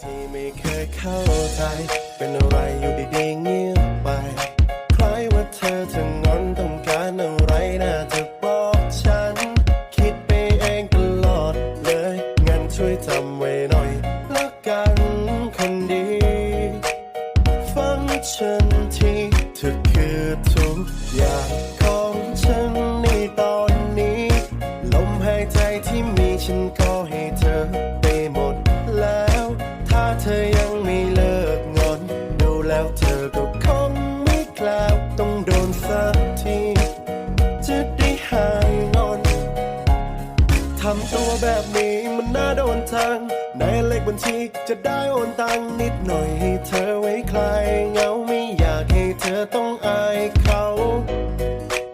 ที่ไม่เคยเข้าใจ เป็นอะไรอยู่ดีๆเงียบไป คล้ายว่าเธอจะงอนต้องการอะไรน่าจะบอกฉัน คิดไปเองตลอดเลย งั้นช่วยจำไว้หน่อยละกันคนดี ฟังฉันทีเธอคือทุกอย่างของฉันในตอนนี้ ลมหายใจที่มีฉันก็ให้เธอ เธอยังไม่เลิกงอน ดูแล้วเธอก็คงไม่กล้าต้องโดนสักที จะได้หายงอน ทำตัวแบบนี้มันน่าโดนทางในเลขบัญชีจะได้โอนตังนิดหน่อยให้เธอไว้คลายเหงาไม่อยากให้เธอต้องอายเขา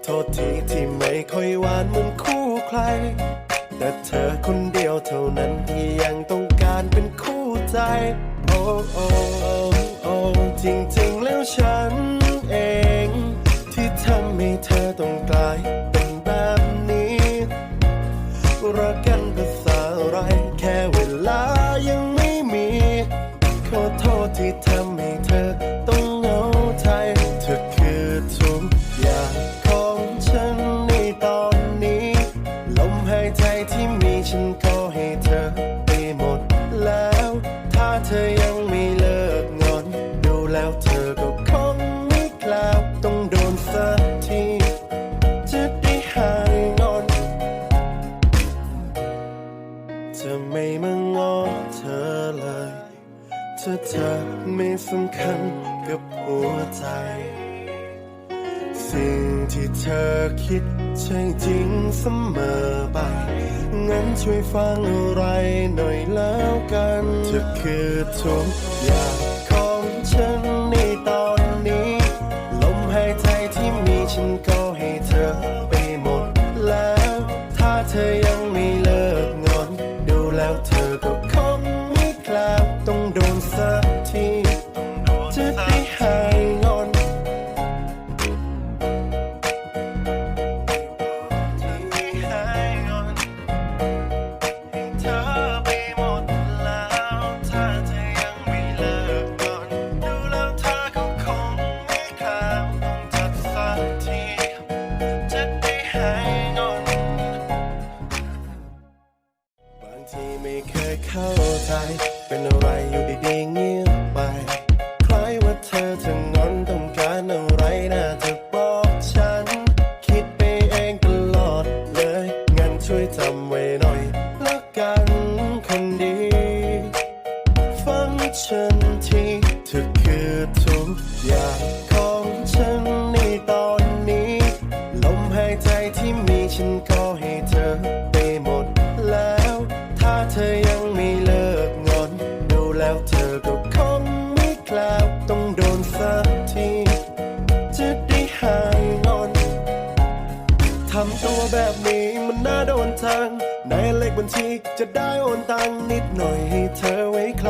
โทษทีที่ไม่ค่อยหวานเหมือนคู่ใคร แต่เธอคนเดียวเท่านั้นที่ยังต้อง ใจโอ้โอ้โอ้โอ้จริงๆแล้วฉันเอง ที่ทำให้เธอต้องกลายเป็นแบบนี้รักกันภาษาอะไร แค่เวลายังไม่มี ขอโทษที่ทำให้เธอต้องเหงาใจเธอคือทุกอย่างของฉันในตอนนี้ ลมหายใจที่มีฉันก็ให้เธอไปหมด ถ้าเธอไม่สำคัญกับหัวใจ สิ่งที่เธอคิดใช่จริงเสมอไป งั้นช่วยฟังอะไรหน่อยแล้วกัน เธอคือทุกอย่างของฉันในตอนนี้ ลมหายใจที่มีฉันก็ หายงอนที่หายงอนให้เธอไปหมดแล้วถ้าเธอยังไม่เลิกงอนดูแล้วเธอก็คงไม่กล้าต้องจัดสักทีจะได้หาย ฉันทีเธอคือทุกอย่างของฉันในตอนนี้ ลมหายใจที่มีฉันก็ให้เธอไปหมดแล้ว ถ้าเธอยังไม่เลิกงอน ดูแล้วเธอก็คงไม่กล้าต้องโดนสักทีจะได้หายงอนทำตัวแบบนี้มันน่าโดนทางในเลขบัญชีจะได้โอนตังนิดหน่อยให้เธอไว้ค